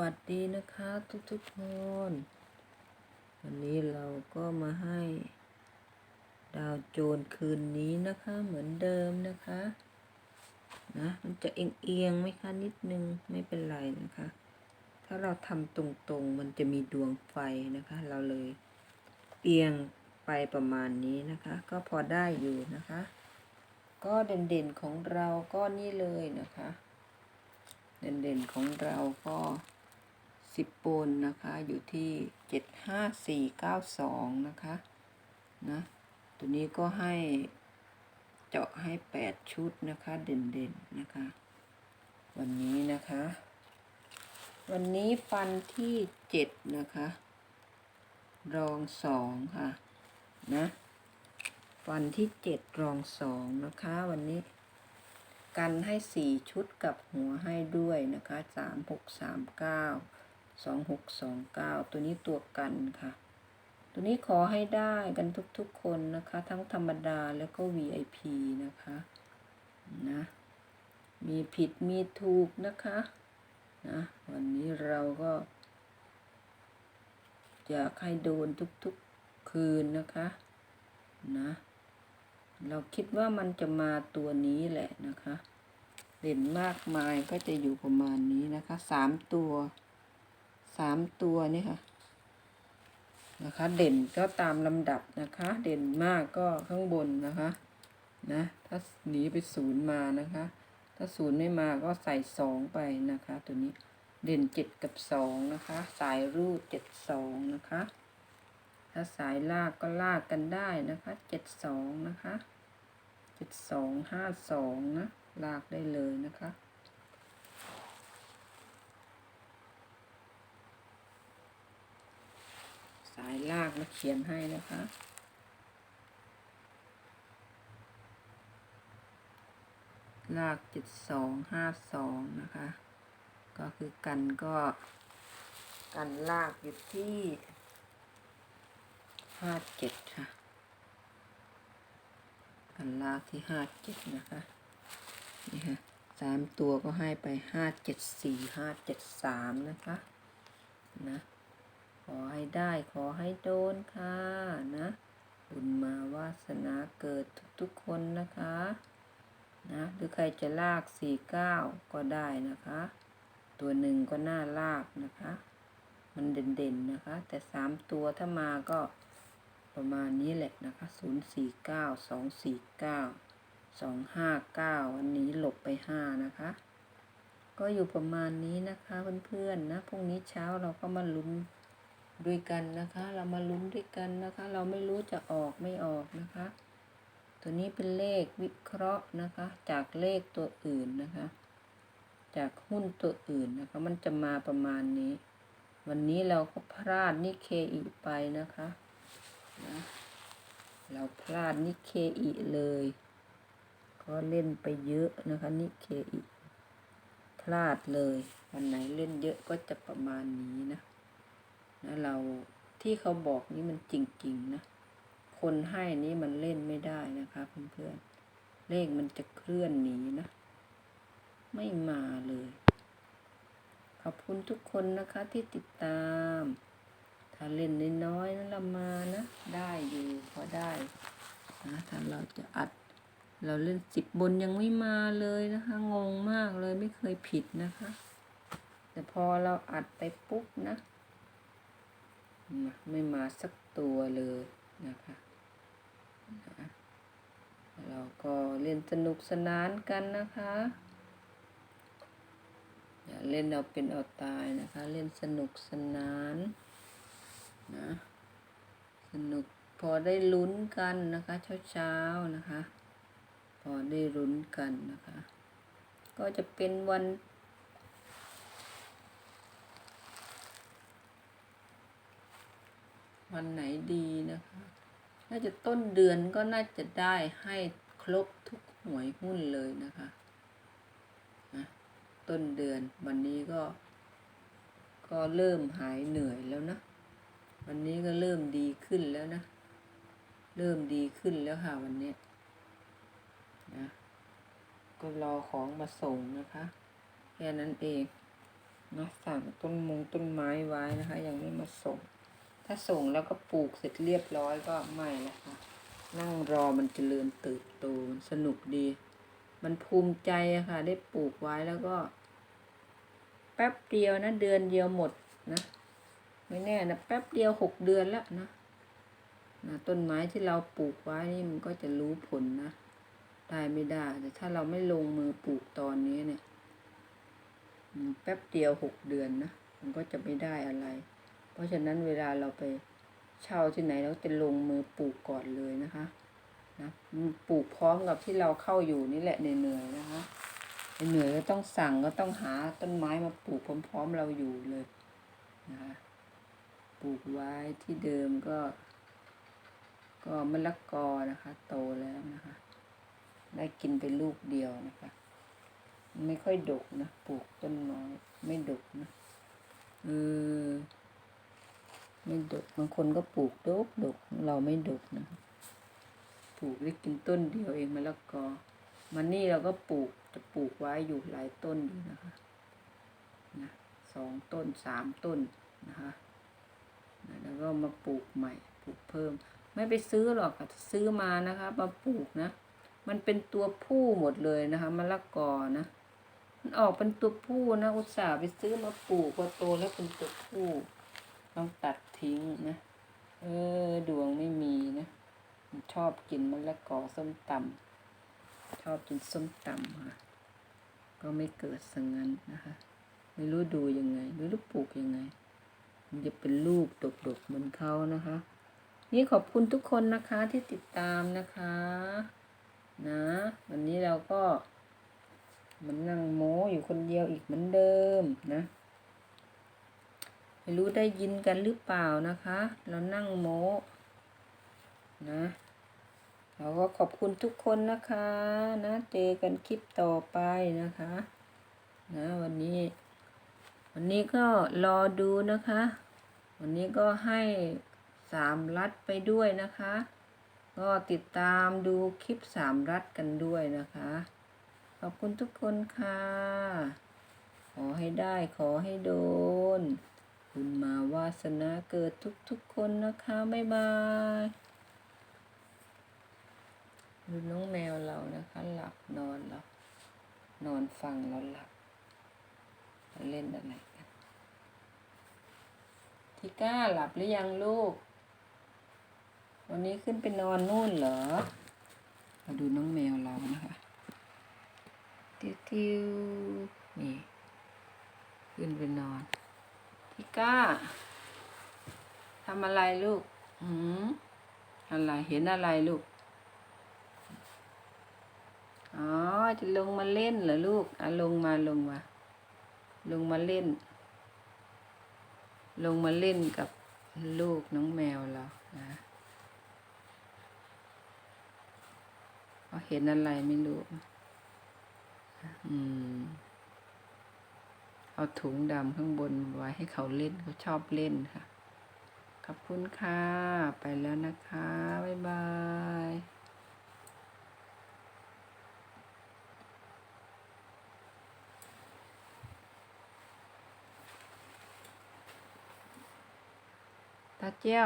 วัสดีนะคะทุกทุกๆคนวันนี้เราก็มาให้ ดาวโจรคืนนี้นะคะเหมือนเดิมนะคะ นะมันจะเอียงเอียงๆไหมคะนิดนึงไม่เป็นไรนะคะ ถ้าเราทำตรงๆมันจะมีดวงไฟนะคะ เราเลยเอียงไปประมาณนี้นะคะ ก็พอได้อยู่นะคะ ก็เด่นๆของเราก็นี่เลยนะคะ เด่นๆของเราก็ สิบปนนะคะอยู่ที่เจ็ดห้าสี่เก้าสองนะคะนะตัวนี้ก็ให้เจาะให้แปดชุดนะคะเด่นๆนะคะ วันนี้นะคะ วันนี้ฟันที่เจ็ดนะคะ รองสองค่ะนะฟันที่เจ็ดรองสองนะคะ วันนี้กันให้สี่ชุดกับหัวให้ด้วยนะคะสามหก สองหกสองเก้าตัวนี้ตัวกันค่ะ ตัวนี้ขอให้ได้กันทุกๆคนนะคะ ทั้งธรรมดาแล้วก็ VIP นะคะนะมีผิดมีถูกนะคะนะวันนี้เราก็อยากให้โดนทุกๆคืนนะคะนะเราคิดว่ามันจะมาตัวนี้แหละนะคะ เด่นมากมายก็จะอยู่ประมาณนี้นะคะสามตัว สามตัวนี่ค่ะนะคะ เด่นก็ตามลำดับนะคะ เด่นมากก็ข้างบนนะคะนะถ้าหนีไปศูนย์มานะคะ ถ้าศูนย์ไม่มาก็ใส่สองไปนะคะ ตัวนี้เด่นเจ็ดกับสองนะคะ สายรูดเจ็ดสองนะคะ ถ้าสายลากก็ลากกันได้นะคะเจ็ดสองนะคะเจ็ดสองห้าสองนะลากได้เลยนะคะ สายลากมาเขียนให้นะคะลากเจ็ดสองห้าสองนะคะ ก็คือกันก็กันลากอยู่ที่ห้าเจ็ดค่ะ กันลากที่ห้าเจ็ดนะคะ นี่ค่ะสามตัวก็ให้ไปห้าเจ็ดสี่ห้าเจ็ดสามนะคะ นะ ขอให้ได้ขอให้โดนค่ะนะบุญมาวาสนาเกิดทุกๆคนนะคะนะหรือใครจะลากสี่เก้าก็ได้นะคะ ตัวหนึ่งก็น่าลากนะคะ มันเด่นๆนะคะ แต่สามตัวถ้ามาก็ประมาณนี้แหละนะคะศูนย์สี่เก้าสองสี่เก้าสองห้าเก้าวันนี้หลบไปห้านะคะ ก็อยู่ประมาณนี้นะคะเพื่อนๆนะพรุ่งนี้เช้าเราก็มาลุ้น ด้วยกันนะคะ เรามาลุ้นด้วยกันนะคะ เราไม่รู้จะออกไม่ออกนะคะ ตัวนี้เป็นเลขวิเคราะห์นะคะ จากเลขตัวอื่นนะคะ จากหุ้นตัวอื่นนะคะ มันจะมาประมาณนี้ วันนี้เราก็พลาดนิเคอีไปนะคะนะเราพลาดนิเคอีเลย ก็เล่นไปเยอะนะคะนิเคอีพลาดเลย วันไหนเล่นเยอะก็จะประมาณนี้นะ นะเราที่เขาบอกนี่มันจริงๆนะ คนให้นี้มันเล่นไม่ได้นะคะเพื่อนๆ เลขมันจะเคลื่อนหนีนะ ไม่มาเลย ขอบคุณทุกคนนะคะที่ติดตาม ถ้าเล่นน้อยๆนั้นเรามานะ ได้อยู่พอได้นะถ้าเราจะอัด เราเล่นสิบบนยังไม่มาเลยนะคะ งงมากเลยไม่เคยผิดนะคะ แต่พอเราอัดไปปุ๊บนะ ไม่มาสักตัวเลยนะคะนะเราก็เล่นสนุกสนานกันนะคะอย่าเล่นเอาเป็นเอาตายนะคะ เล่นสนุกสนานนะสนุกพอได้ลุ้นกันนะคะเช้าๆนะคะ พอได้ลุ้นกันนะคะ ก็จะเป็นวัน วันไหนดีนะคะ น่าจะต้นเดือนก็น่าจะได้ให้ครบทุกหวยหุ้นเลยนะคะนะต้นเดือนวันนี้ก็ ก็เริ่มหายเหนื่อยแล้วนะ วันนี้ก็เริ่มดีขึ้นแล้วนะ เริ่มดีขึ้นแล้วค่ะวันนี้นะก็รอของมาส่งนะคะแค่นั้นเองนะสั่งต้นมงต้นไม้ไว้นะคะ ยังไม่มาส่ง ถ้าส่งแล้วก็ปลูกเสร็จเรียบร้อยก็ไม่ละค่ะนั่งรอมันจเจริญเติบโตมันสนุกดี มันภูมิใจอะค่ะ ได้ปลูกไว้แล้วก็ แป๊บเดียวนะ เดือนเดียวหมดนะ ไม่แน่นะแป๊บเดียวหกเดือนแล้วนะนะต้นไม้ที่เราปลูกไว้นี่มันก็จะรู้ผลนะ ได้ไม่ได้ แต่ถ้าเราไม่ลงมือปลูกตอนนี้เนี่ยแป๊บเดียวหกเดือนนะ มันก็จะไม่ได้อะไร เพราะฉะนั้นเวลาเราไปเช่าที่ไหนเราจะลงมือปลูกก่อนเลยนะคะนะปลูกพร้อมกับที่เราเข้าอยู่นี่แหละเหนื่อยๆนะคะเหนื่อยก็ต้องสั่งก็ต้องหาต้นไม้มาปลูกพร้อมๆเราอยู่เลยนะคะปลูกไว้ที่เดิมก็ ก็มะละกอนะคะ โตแล้วนะคะ ได้กินไปลูกเดียวนะคะ ไม่ค่อยดกนะปลูกต้นไม้ไม่ดกนะเออ ไม่ดกบางคนก็ปลูกดกดกเราไม่ดกนะปลูกได้กินต้นเดียวเองมะละกอมันนี่เราก็ปลูกจะปลูกไว้อยู่หลายต้นอยู่นะคะนะสองต้นสามต้นนะคะนะแล้วก็มาปลูกใหม่ปลูกเพิ่ม ไม่ไปซื้อหรอกค่ะซื้อมานะคะมาปลูกนะ มันเป็นตัวผู้หมดเลยนะคะมะละกอนะมันออกเป็นตัวผู้นะอุตส่าห์ไปซื้อมาปลูกพอโตแล้วเป็นตัวผู้ ต้องตัดทิ้งนะ เออ ดวงไม่มีนะชอบกินมะละกอส้มตำชอบกินส้มตำค่ะ ก็ไม่เกิดสังนั้นนะคะ ไม่รู้ดูยังไง ไม่รู้ปลูกยังไง มันจะเป็นลูกดกๆเหมือนเขานะคะ นี่ขอบคุณทุกคนนะคะที่ติดตามนะคะ นะ วันนี้เราก็มันนั่งโม้อยู่คนเดียวอีกเหมือนเดิมนะ ไม่รู้ได้ยินกันหรือเปล่านะคะ เรานั่งโม้นะเราก็ขอบคุณทุกคนนะคะนะเจอกันคลิปต่อไปนะคะนะวันนี้ วันนี้ก็รอดูนะคะ วันนี้ก็ให้สามรัดไปด้วยนะคะ ก็ติดตามดูคลิปสามรัดกันด้วยนะคะ ขอบคุณทุกคนค่ะ ขอให้ได้ขอให้โดน คุณมาวาสนาเกิดทุกๆคนนะคะ บ๊ายบายดูน้องแมวเรานะคะ หลับนอนหลับนอนฟังเราหลับเราเล่นอะไรกันทิก้าหลับหรือยังลูก วันนี้ขึ้นไปนอนนู่นเหรอ มาดูน้องแมวเรานะคะติวติวนี่ ขึ้นไปนอน ทิก้าทำอะไรลูก อืมอะไร เห็นอะไรลูก อ๋อ จะลงมาเล่นเหรอลูก อะลงมาลงมา ลงมาเล่น ลงมาเล่นกับลูกน้องแมวเรานะเขาเห็นอะไรไม่รู้ อืม เอาถุงดำข้างบนไว้ให้เขาเล่นเขาชอบเล่นค่ะ ขอบคุณค่ะ ไปแล้วนะคะ บ๊ายบายตาเจ้า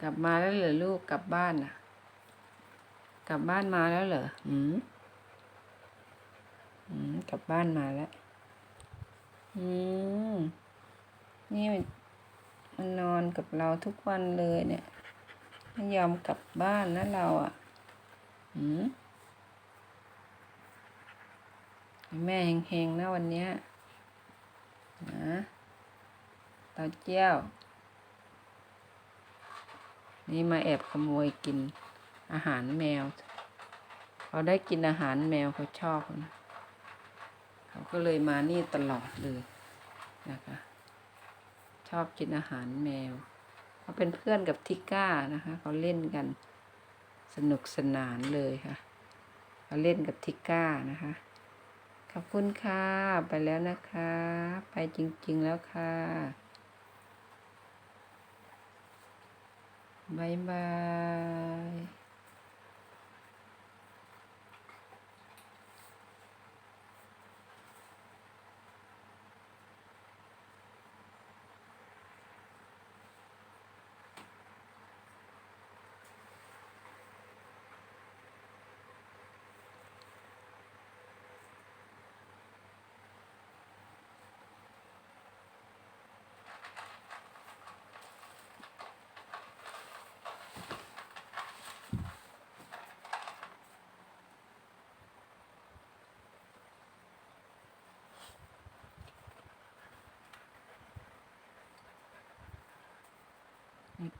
กลับมาแล้วเหรอลูกกลับบ้านน่ะ กลับบ้านมาแล้วเหรออืมอืมกลับบ้านมาแล้ว อืม นี่มันนอนกับเราทุกวันเลยเนี่ย ไม่ยอมกลับบ้านนะเราอะ อืม แม่เฮงๆนะวันเนี้ยนะเตาเจี้ยว นี่มาแอบขโมยกินอาหารแมว เขาได้กินอาหารแมวเขาชอบนะ เขาก็เลยมานี่ตลอดเลยนะคะ ชอบกินอาหารแมวเขาเป็นเพื่อนกับทิก้านะคะเขาเล่นกันสนุกสนานเลยค่ะเขาเล่นกับทิก้านะคะ ขอบคุณค่ะ ไปแล้วนะคะ ไปจริง ๆแล้วค่ะบายบาย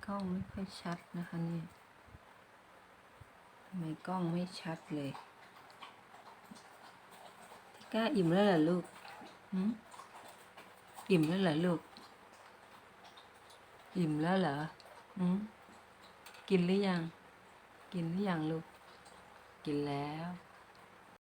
ล้องไม่ค่อยชัดนะคะนี่ทำไมกล้องไม่ชัดเลยทิก้าอิ่มแล้วเหรอลูกหืมอิ่มแล้วเหรอลูก อิ่มแล้วเหรอหืมกินหรือยัง กินหรือยังลูก กินแล้ว